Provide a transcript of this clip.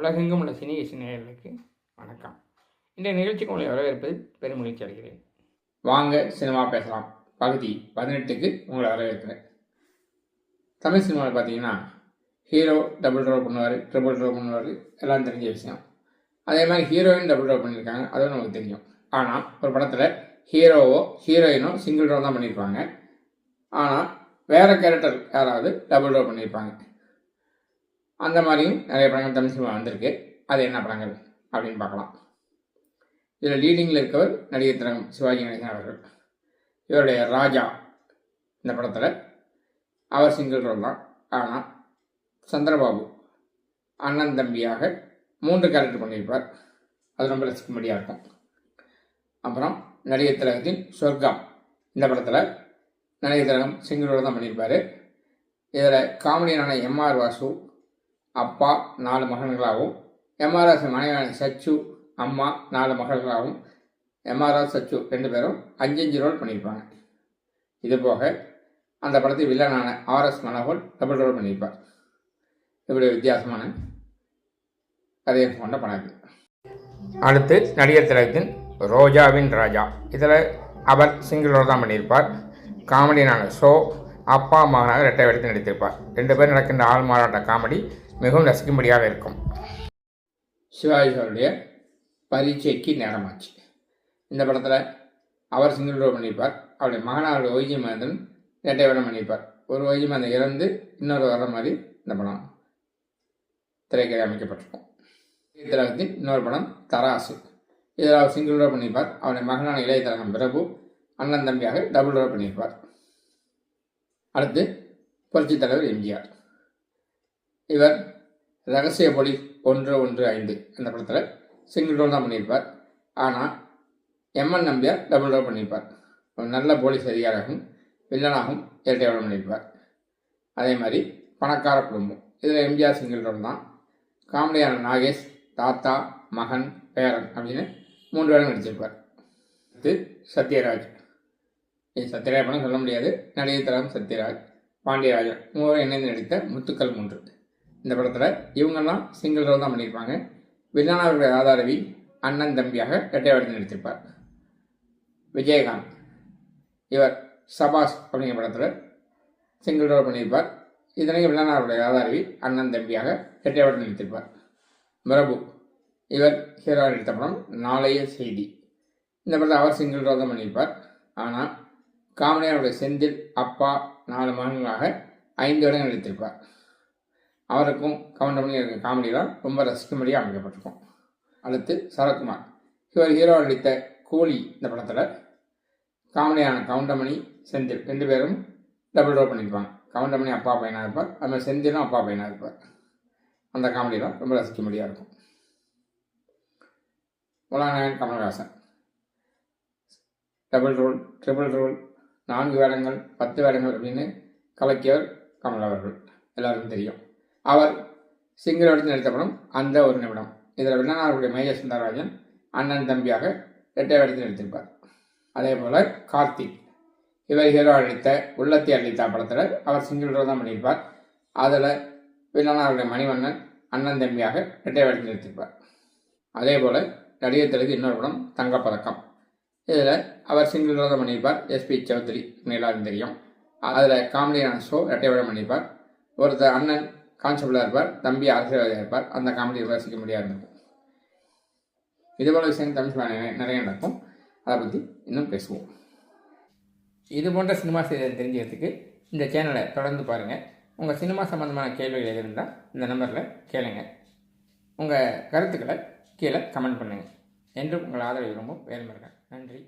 உலகெங்கும் உள்ள சினி நேயர்களுக்கு வணக்கம். இன்றைய நிகழ்ச்சிக்கு உங்களை வரவேற்பது பெருமகிழ்ச்சி அடைகிறேன். வாங்க சினிமா பேசலாம். பகுதி பதினெட்டுக்கு உங்களை வரவேற்கிறேன். தமிழ் சினிமாவில் பார்த்தீங்கன்னா ஹீரோ டபுள் ரோல் பண்ணுவார் ட்ரிபிள் ரோல் பண்ணுவார் எல்லாம் தெரிஞ்ச விஷயம். அதே மாதிரி ஹீரோயின் டபுள் ரோல் பண்ணியிருக்காங்க அதுவும் நமக்கு தெரியும். ஆனால் ஒரு படத்தில் ஹீரோவோ ஹீரோயினோ சிங்கிள் ட்ரோ தான் பண்ணியிருப்பாங்க. ஆனால் வேறு கேரக்டர் யாராவது டபுள் ரோல் பண்ணியிருப்பாங்க. அந்த மாதிரியும் நிறைய படங்கள் தமிழ் சினிமா வந்திருக்கு. அது என்ன படங்கள் அப்படின்னு பார்க்கலாம். இதில் லீடிங்கில் இருக்கவர் நடிகர் திலகம் சிவாஜி கணேசன் அவர்கள். இவருடைய ராஜா இந்த படத்தில். அவர் சிங்கிள் ரோல் தான். ஆனால் சந்திரபாபு அண்ணன் தம்பியாக மூன்று கேரக்டர் பண்ணியிருப்பார். அது ரொம்ப ரசிக்கும்படியாக இருக்கும். அப்புறம் நடிகர் திலகத்தின் சொர்க்கம் இந்த படத்தில் நடிகர் திலகம் சிங்கிள் ரோல் தான் பண்ணியிருப்பார். இதில் காமெடியனான எம்ஆர் வாசு அப்பா நாலு மகன்களாகவும் எம்ஆர்எஸ் மனைவியான சச்சு அம்மா நாலு மகள்களாகவும் எம்ஆர்ஆர் சச்சு ரெண்டு பேரும் அஞ்சு அஞ்சு ரோல் பண்ணியிருப்பாங்க. இது போக அந்த படத்தில் வில்லனான R S Manohar double role பண்ணியிருப்பார். இப்படி வித்தியாசமான கதையை கொண்ட படம் இது. அடுத்து நடிகர் திலகத்தின் ரோஜாவின் ராஜா. இதில் அவர் சிங்கிள் ரோல் தான் பண்ணியிருப்பார். காமெடியான ஷோ அப்பா மகனாக ரெட்டை எடுத்து நடித்திருப்பார். ரெண்டு பேரும் நடக்கின்ற ஆள் மாறாட்ட காமெடி மிகவும் ரசிக்கும்படியாக இருக்கும். சிவாஜிகளுடைய பரீட்சைக்கு நேரமாச்சு. இந்த படத்தில் அவர் சிங்கிள் ரோல் பண்ணியிருப்பார் அவருடைய மகனாருடைய ஓய்ஜி மகந்தன் இரட்டை வேடம் பண்ணியிருப்பார். ஒரு ஓய்ஜி மகந்தன் இறந்து இன்னொரு வர மாதிரி இந்த படம் திரைக்கதை அமைக்கப்பட்டிருக்கும். திலகத்தின் இன்னொரு படம் தராசு. இதில் அவர் சிங்கிள் ரோல் பண்ணியிருப்பார் அவருடைய மகனான இளைய திலகம் பிரபு அண்ணன் தம்பியாக டபுள் ரோல் பண்ணியிருப்பார். அடுத்து புரட்சித் தலைவர் எம்ஜிஆர். இவர் ரகசிய பொலி ஒன்று ஒன்று ஐந்து அந்த படத்தில் சிங்கிள் ரோல் தான் பண்ணியிருப்பார். ஆனால் எம்என் நம்பியார் டபுள் ரோல் பண்ணியிருப்பார். ஒரு நல்ல போலீஸ் அதிகாரியாகவும் வில்லனாகவும் இரட்டை ரோல் பண்ணியிருப்பார். அதே மாதிரி பணக்கார குடும்பம். இதில் எம்ஜிஆர் சிங்கிள் ரோல் தான். காமெடியான நாகேஷ் தாத்தா மகன் பேரன் அப்படின்னு மூன்று வேடம் நடிச்சிருப்பார். இது சத்யராஜ். இது சத்யராஜ் படம் சொல்ல முடியாது. நடிகை தரம் சத்யராஜ் பாண்டியராஜன் மூவரும் இணைந்து நடித்த முத்துக்கள் மூன்று. இந்த படத்தில் இவங்கெல்லாம் சிங்கிள் ரோல் தான் பண்ணியிருப்பாங்க. வில்லனாவுடைய ஆதாரவி அண்ணன் தம்பியாக இரட்டை வேடத்தில் நடித்திருப்பார். விஜயகாந்த். இவர் சபாஸ் அப்படிங்கிற படத்தில் சிங்கிள் ரோல் பண்ணியிருப்பார். இதனையும் வில்லனாருடைய ஆதாரவி அண்ணன் தம்பியாக இரட்டை வேடத்தில் நடித்திருப்பார். பிரபு. இவர் ஹீரோ நடித்த படம் நாளைய செய்தி. இந்த படத்தில் அவர் சிங்கிள் ரோல் தான் பண்ணியிருப்பார். ஆனால் காமெடியாருடைய செந்தில் அப்பா நாலு மகன்களாக ஐந்து இடங்கள் நடித்திருப்பார். அவருக்கும் கவுண்டமணி இருக்க காமெடியெலாம் ரொம்ப ரசிக்கும்படியாக அமைக்கப்பட்டிருக்கும். அடுத்து சரத்குமார். இவர் ஹீரோ நடித்த கூலி இந்த படத்தில். காமெடியான கவுண்டமணி செந்தில் ரெண்டு பேரும் டபுள் ரோல் பண்ணியிருப்பாங்க கவுண்டமணி அப்பா பையனாக இருப்பார். அது மாதிரி செந்திலும் அப்பா பையனாக இருப்பார். அந்த காமெடியெலாம் ரொம்ப ரசிக்கும்படியாக இருக்கும். உலகநாயகன் Kamal Haasan. Double role triple role நான்கு வேடங்கள் பத்து வேடங்கள் அப்படின்னு கலக்கியவர் கமல் அவர்கள். எல்லாருக்கும் தெரியும். அவர் சிங்கிள் எடுத்து நடித்த படம் அந்த ஒரு நிமிடம். இதில் விண்ணனாருடைய மேஜர் சுந்தரராஜன் அண்ணன் தம்பியாக இரட்டை எடுத்து நடித்திருப்பார் அதே போல் கார்த்திக் இவர் ஹீரோ அளித்த உள்ளத்தை அளித்தா படத்தில் அவர் சிங்கிள் ரோல் தான் பண்ணியிருப்பார். அதில் வில்லனாருடைய மணிவண்ணன் அண்ணன் தம்பியாக இரட்டை எடுத்து நடித்திருப்பார் அதே போல் நடிகர் தெலுங்கு இன்னொரு படம் தங்கப்பதக்கம். இதில் அவர் சிங்கிள் ரோல் தான் பண்ணியிருப்பார். எஸ்பி சௌத்ரி எல்லாரும் தெரியும் அதில் காமெடியான ஷோ இரட்டை விடம் பண்ணியிருப்பார். ஒருத்தர் அண்ணன் கான்ஸ்டபிளாக இருப்பார் தம்பி ஆசிரியராக இருப்பார். அந்த காமெடி ரசிக்க முடியாது இருக்கும் இதுபோல் விஷயம் தமிழ் நிறைய நடக்கும். அதை பற்றி இன்னும் பேசுவோம். இது போன்ற சினிமா செய்தியை தெரிஞ்சுக்கிறதுக்கு இந்த சேனலை தொடர்ந்து பாருங்கள் உங்கள் சினிமா சம்மந்தமான கேள்விகள் எது இருந்தால் இந்த நம்பரில் கேளுங்க. உங்கள் கருத்துக்களை கீழே கமெண்ட் பண்ணுங்கள் என்றும் உங்கள் ஆதரவு ரொம்ப வேல்முருகன் நன்றி.